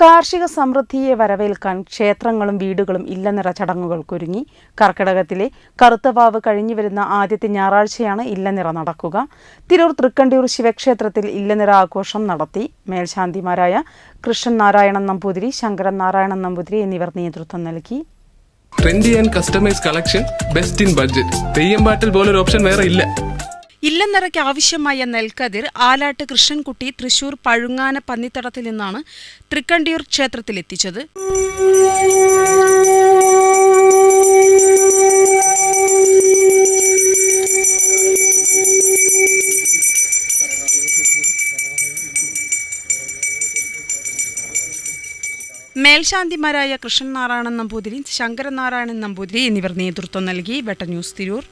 കാർഷിക സമൃദ്ധിയെ വരവേൽക്കാൻ ക്ഷേത്രങ്ങളും വീടുകളും ഇല്ലനിറ ചടങ്ങുകൾക്കൊരുങ്ങി. കർക്കിടകത്തിലെ കറുത്തവാവ് കഴിഞ്ഞു വരുന്ന ആദ്യത്തെ ഞായറാഴ്ചയാണ് ഇല്ലനിറ നടക്കുക. തിരൂർ തൃക്കണ്ടിയൂർ ശിവക്ഷേത്രത്തിൽ ഇല്ലനിറ ആഘോഷം നടത്തി. മേൽശാന്തിമാരായ കൃഷ്ണൻ നാരായണൻ നമ്പൂതിരി ശങ്കരൻ നാരായണൻ നമ്പൂതിരി എന്നിവർ നേതൃത്വം നൽകി. And customise collection best in budget option വേറെ ഇല്ല. ഇല്ലനിറയ്ക്ക് ആവശ്യമായ നെൽക്കതിർ ആലാട്ട് കൃഷ്ണൻകുട്ടി തൃശൂർ പഴുങ്ങാന പന്നിത്തടത്തിൽ നിന്നാണ് തൃക്കണ്ടിയൂർ ക്ഷേത്രത്തിലെത്തിച്ചത്. മേൽശാന്തിമാരായ കൃഷ്ണനാരായണൻ നമ്പൂതിരി ശങ്കരനാരായണൻ നമ്പൂതിരി എന്നിവർ നേതൃത്വം നൽകി. വെട്ട ന്യൂസ് തിരൂർ.